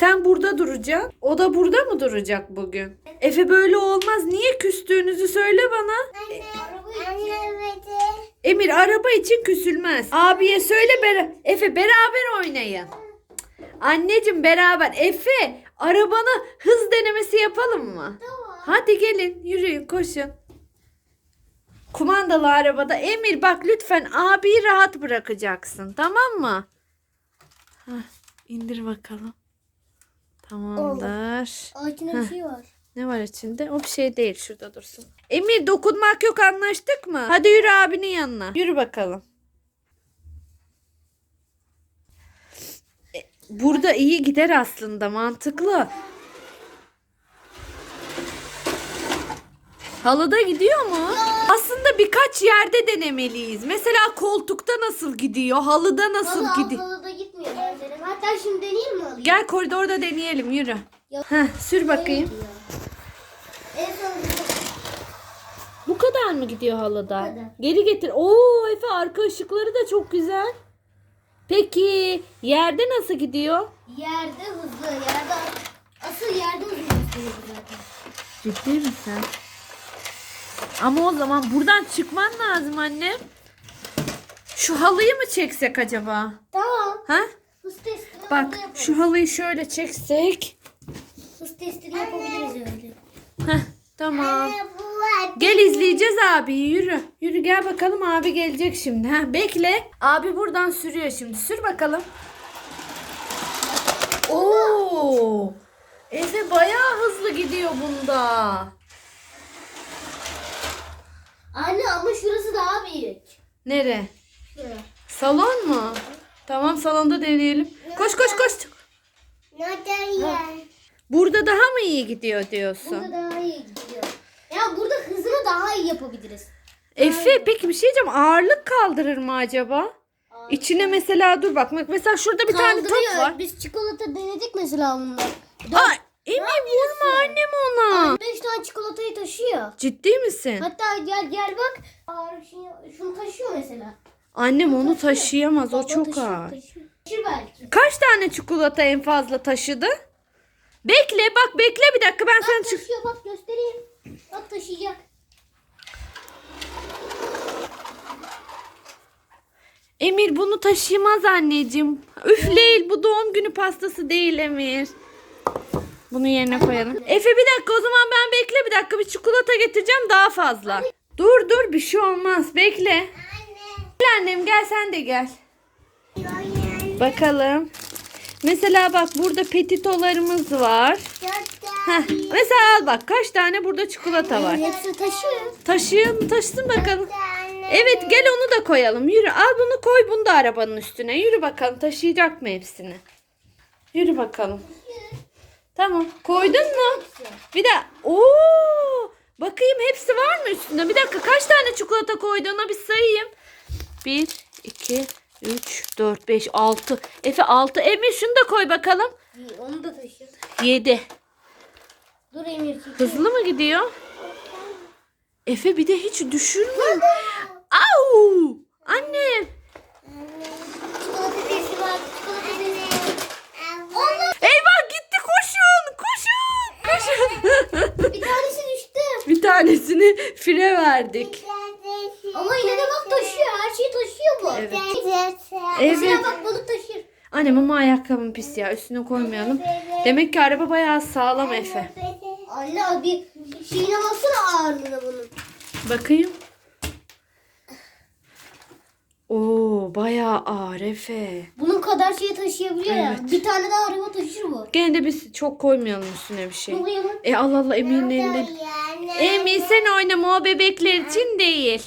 Sen burada duracaksın. O da burada mı duracak bugün? Efe böyle olmaz. Niye küstüğünüzü söyle bana. Anne bebe. Emir araba için küsülmez. Abiye söyle bera- Efe beraber oynayın. Anneciğim beraber. Efe arabana hız denemesi yapalım mı? Hadi gelin yürüyün koşun. Kumandalı arabada. Emir bak lütfen abiyi rahat bırakacaksın tamam mı? Hah, indir bakalım. Tamamdır. Altında bir şey var. Ne var içinde? O bir şey değil. Şurada dursun. Emir dokunmak yok anlaştık mı? Hadi yürü abinin yanına. Yürü bakalım. E, Burada iyi gider aslında. Mantıklı. Halıda gidiyor mu? Aslında birkaç yerde denemeliyiz. Mesela koltukta nasıl gidiyor? Halıda nasıl gidiyor? halıda gitmiyor. Ben denerim. Hatta şimdi deneyeyim mi halıyı? Gel koridorda deneyelim yürü. Heh, sür bakayım. En son Bu kadar mı gidiyor kadar. Geri getir. Oo Efe arka ışıkları da çok güzel. Peki yerde nasıl gidiyor? yerde hızlı. Yerde asıl yerde hızlı gösteriyor zaten. Ciddi misin? Ama o zaman buradan çıkman lazım anne. Şu halıyı mı çeksek acaba? Tamam. Ha? Hız testini Bak şu halıyı şöyle çeksek. Hız testini yapabiliriz öyle. Heh, tamam. Gel izleyeceğiz abi. Yürü. Yürü gel bakalım abi gelecek şimdi. Ha, bekle. Abi buradan sürüyor şimdi. Sür bakalım. Oo! Efe bayağı hızlı gidiyor bunda. Anne ama şurası daha büyük. Nere? Şura. Salon mu? Tamam salonda deneyelim. Koş koş koş. Burada daha mı iyi gidiyor diyorsun? Burada daha iyi gidiyor. Ya burada hızını daha iyi yapabiliriz. Efe peki bir şey diyeceğim. Ağırlık kaldırır mı acaba? İçine mesela dur bak. bak Mesela şurada bir tane top var. Biz çikolata denedik mesela bunda. Ay, Emir vurma annem ona. 5 tane çikolatayı taşıyor. Ciddi misin? Hatta gel gel bak. Ağır şunu, şunu taşıyor mesela. Annem onu taşıyamaz. O Baba çok taşıyor, ağır. Taşıyor. Belki. Kaç tane çikolata en fazla taşıdı? Bekle bak bekle bir dakika ben sana Bak çık. taşıyor bak göstereyim. Bak taşıyacak. Emir bunu taşıyamaz anneciğim. Üfleyin bu doğum günü pastası değil Emir. Bunu yerine koyalım. Efe bir dakika o zaman ben bekle bir dakika bir çikolata getireceğim daha fazla. Dur dur bir şey olmaz bekle. Gel annem gel sen de gel. Bakalım. Mesela bak burada petitolarımız var. Heh, mesela al bak kaç tane burada çikolata var. Hepsi taşıyor. Mu? Taşısın bakalım. Evet gel onu da koyalım. Yürü al bunu koy bunu da arabanın üstüne. Yürü bakalım taşıyacak mı hepsini? Yürü bakalım. Tamam koydun mu? Bir de Oo! Bakayım hepsi var mı üstünde? Bir dakika kaç tane çikolata koyduğuna bir sayayım. 1, 2, 3, 4, 5, 6. Efe 6. Emir şunu da koy bakalım. Onu da taşıyor. 7. Dur Emir. Hızlı mı gidiyor? Efe bir de hiç düşürmüyor. Au! Anne. Çikolata testi var. Çikolata testi. Eyvah gitti koşun. Koşun. Koşun. Bir tanesi düştü. bir tanesini fire verdik. Ama yine de bak taşıyor. Her şeyi taşıyor bu. Evet. Mesela Evet. bak balık taşır. Annem ama ayakkabım pis ya. Üstüne koymayalım. Demek ki araba bayağı sağlam Efe. Anne abi şeyine baksana ağırlığına bunun. Bakayım. Oo bayağı ağır Efe. Bunun kadar şeyi taşıyabiliyor ya. Evet. Bir tane daha araba taşır bu. Gene de biz çok koymayalım üstüne bir şey. Koyalım? E Allah Allah Emir'in elinde. Emir sen oynama o bebekler için değil.